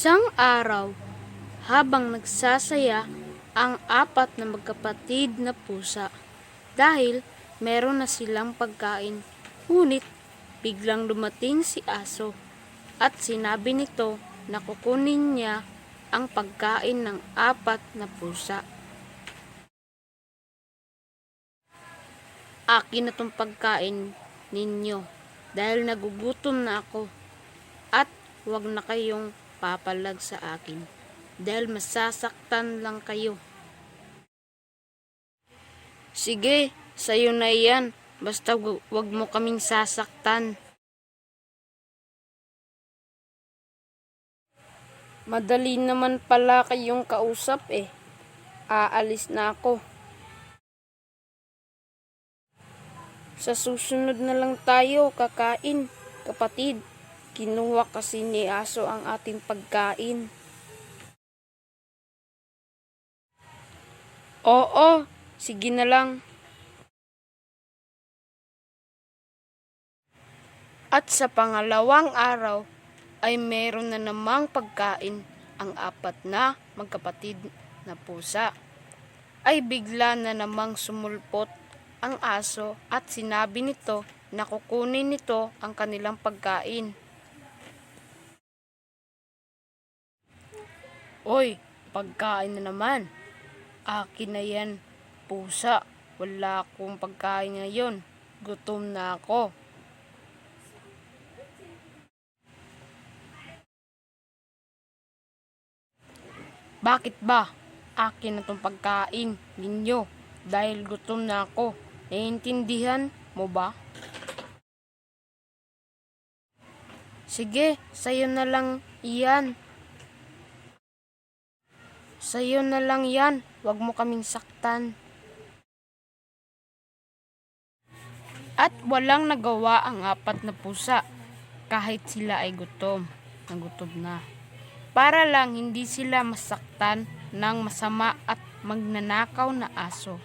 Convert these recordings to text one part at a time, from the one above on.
Isang araw, habang nagsasaya ang apat na magkapatid na pusa dahil meron na silang pagkain. Ngunit biglang dumating si aso at sinabi nito na kukunin niya ang pagkain ng apat na pusa. Akin na tong pagkain ninyo dahil nagugutom na ako at huwag na kayong papalag sa akin dahil masasaktan lang kayo. Sige, sa'yo na yan. Basta wag mo kaming sasaktan. Madali naman pala kayong kausap eh. Aalis na ako. Sa susunod na lang tayo kakain, kapatid. Kinuha kasi ni Aso ang ating pagkain. Oo, sige na lang. At sa pangalawang araw ay meron na namang pagkain ang apat na magkapatid na pusa. Ay bigla na namang sumulpot ang aso at sinabi nito na kukunin nito ang kanilang pagkain. Oy, pagkain na naman. Akin na yan, pusa. Wala akong pagkain ngayon. Gutom na ako. Bakit ba? Akin na tong pagkain ninyo dahil gutom na ako. Naiintindihan mo ba? Sige, sa'yo na lang iyan. Sa'yo na lang yan. Huwag mo kaming saktan. At walang nagawa ang apat na pusa kahit sila ay gutom. Nagutom na. Para lang hindi sila masaktan ng masama at magnanakaw na aso.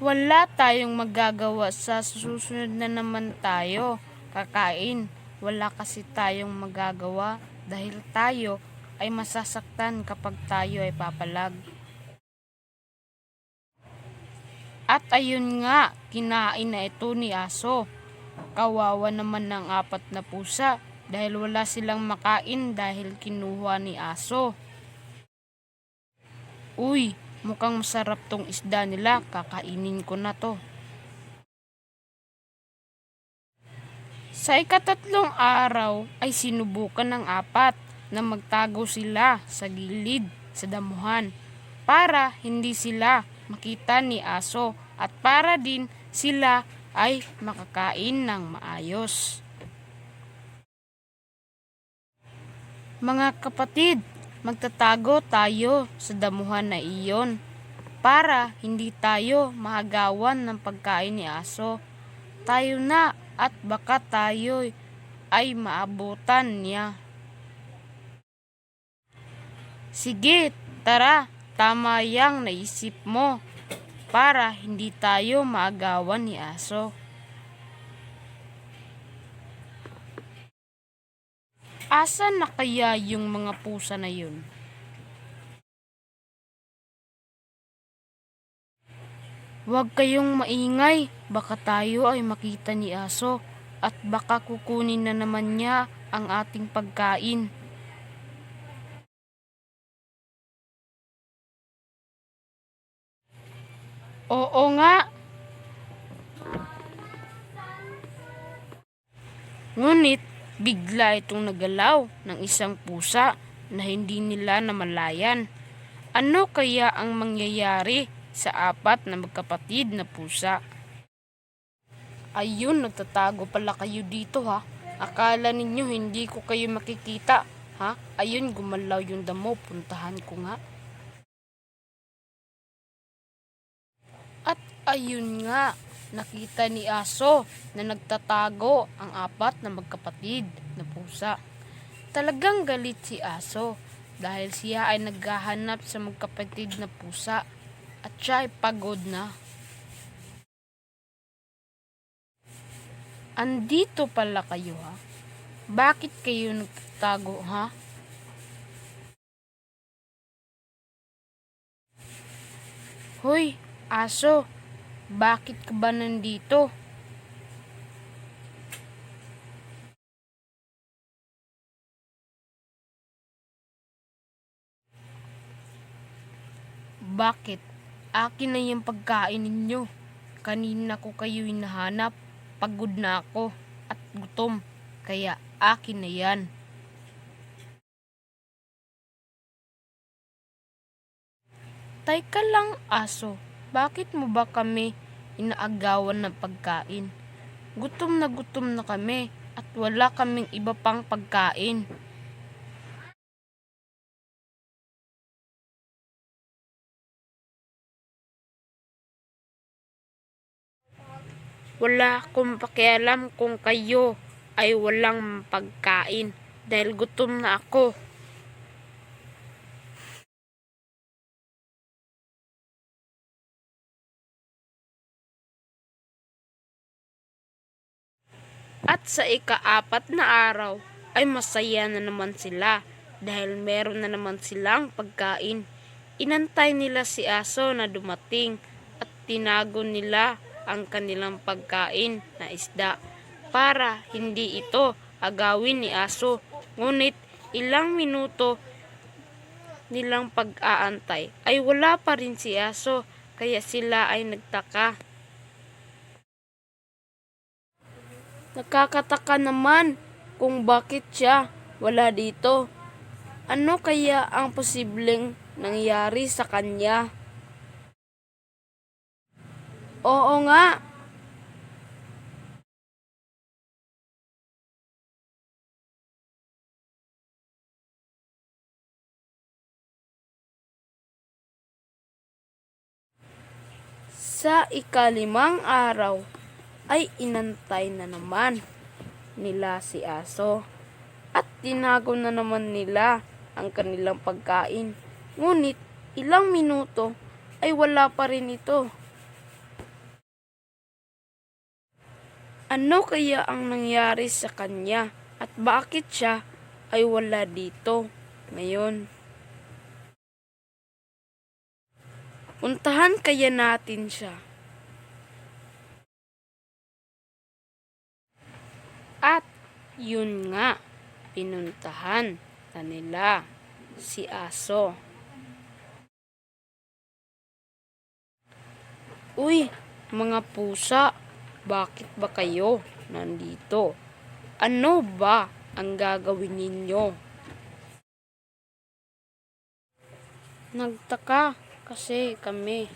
Wala tayong magagawa sa susunod na naman tayo kakain. Wala kasi tayong magagawa dahil tayo ay masasaktan kapag tayo ay papalag. At ayun nga, kinain na ito ni aso. Kawawa naman ng apat na pusa dahil wala silang makain dahil kinuha ni aso. Uy, mukhang masarap tong isda nila, kakainin ko na to. Sa ikatatlong araw ay sinubukan ng apat na magtago sila sa gilid sa damuhan para hindi sila makita ni aso at para din sila ay makakain ng maayos. Mga kapatid, magtatago tayo sa damuhan na iyon para hindi tayo mahagawan ng pagkain ni aso. Tayo na at baka tayo ay maabutan niya. Sige, tara, tama yang naisip mo para hindi tayo maagawan ni aso. Asan na kaya yung mga pusa na yun? Huwag kayong maingay, baka tayo ay makita ni aso at baka kukunin na naman niya ang ating pagkain. Oo nga. Ngunit bigla itong nagalaw ng isang pusa na hindi nila namalayan. Ano kaya ang mangyayari sa apat na magkapatid na pusa? Ayun, nagtatago pala kayo dito ha. Akala ninyo hindi ko kayo makikita, ha? Ayun, gumalaw yung damo, puntahan ko nga. Ayun nga, nakita ni Aso na nagtatago ang apat na magkapatid na pusa. Talagang galit si Aso dahil siya ay naghahanap sa magkapatid na pusa at siya ay pagod na. Andito pala kayo ha. Bakit kayo nagtago, ha? Hoy, aso, bakit ka ba nandito? Bakit? Akin na yung pagkain ninyo. Kanina ko kayo hinahanap. Pagod na ako at gutom. Kaya akin na yan. Teka lang, aso. Bakit mo ba kami inaagawan ng pagkain? Gutom na gutom na kami at wala kaming iba pang pagkain. Wala akong pakialam kung kayo ay walang pagkain dahil gutom na ako. At sa ikaapat na araw ay masaya na naman sila dahil meron na naman silang pagkain. Inantay nila si aso na dumating at tinago nila ang kanilang pagkain na isda para hindi ito agawin ni aso. Ngunit ilang minuto nilang pag-aantay ay wala pa rin si aso kaya sila ay nagtaka. Nakakataka naman kung bakit siya wala dito. Ano kaya ang posibleng nangyari sa kanya? Oo nga. Sa ikalimang araw ay inantay na naman nila si aso at tinago na naman nila ang kanilang pagkain. Ngunit ilang minuto ay wala pa rin ito. Ano kaya ang nangyari sa kanya at bakit siya ay wala dito ngayon? Puntahan kaya natin siya. At yun nga, pinuntahan na nila si Aso. Uy, mga pusa, bakit ba kayo nandito? Ano ba ang gagawin ninyo? Nagtaka kasi kami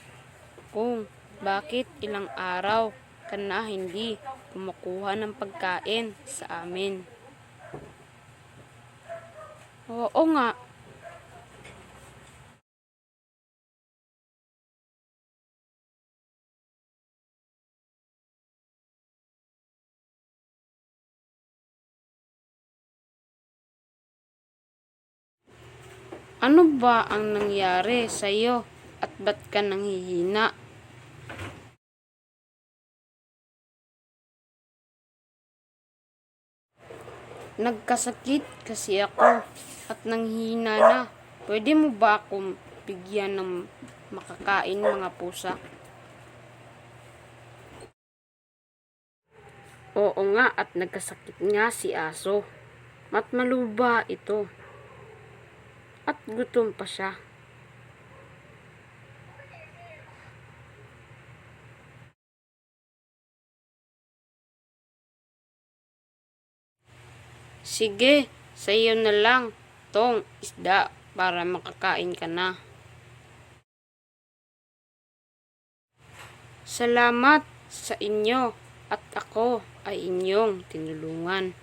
kung bakit ilang araw ka na hindi kumukuha ng pagkain sa amin. Oo nga. Ano ba ang nangyari sa iyo at ba't ka nanghihina? Nagkasakit kasi ako at nanghihina na. Pwede mo ba akong bigyan ng makakain mga pusa? Oo nga at nagkasakit nga si aso. At maluba ito. At gutom pa siya. Sige, sa iyo na lang tong isda para makakain ka na. Salamat sa inyo at ako ay inyong tinulungan.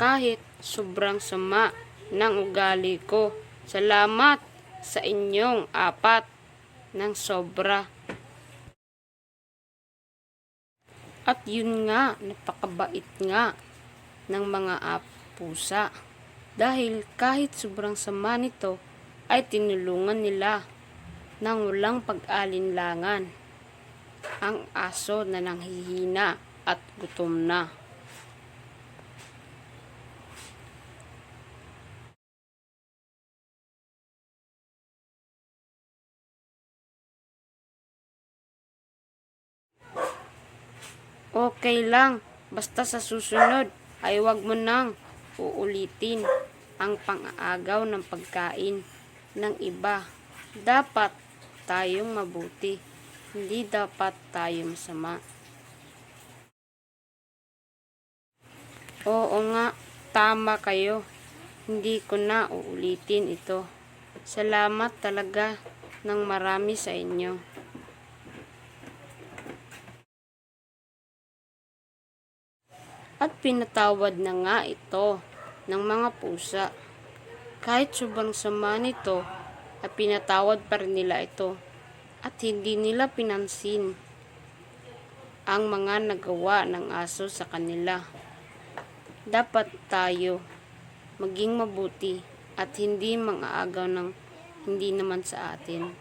Kahit sobrang sama ng ugali ko. Salamat sa inyong apat ng sobra. At yun nga, napakabait nga ng mga ap pusa. Dahil kahit sobrang sama nito ay tinulungan nila nang walang pag-alinlangan ang aso na nanghihina at gutom na. Okay lang, basta sa susunod ay wag mo nang uulitin ang pang-aagaw ng pagkain ng iba. Dapat tayong mabuti, hindi dapat tayo masama. Oo nga, tama kayo. Hindi ko na uulitin ito. Salamat talaga ng marami sa inyo. At pinatawad na nga ito ng mga pusa. Kahit sobrang sama nito, at pinatawad pa rin nila ito. At hindi nila pinansin ang mga nagawa ng aso sa kanila. Dapat tayo maging mabuti at hindi mga agaw ng hindi naman sa atin.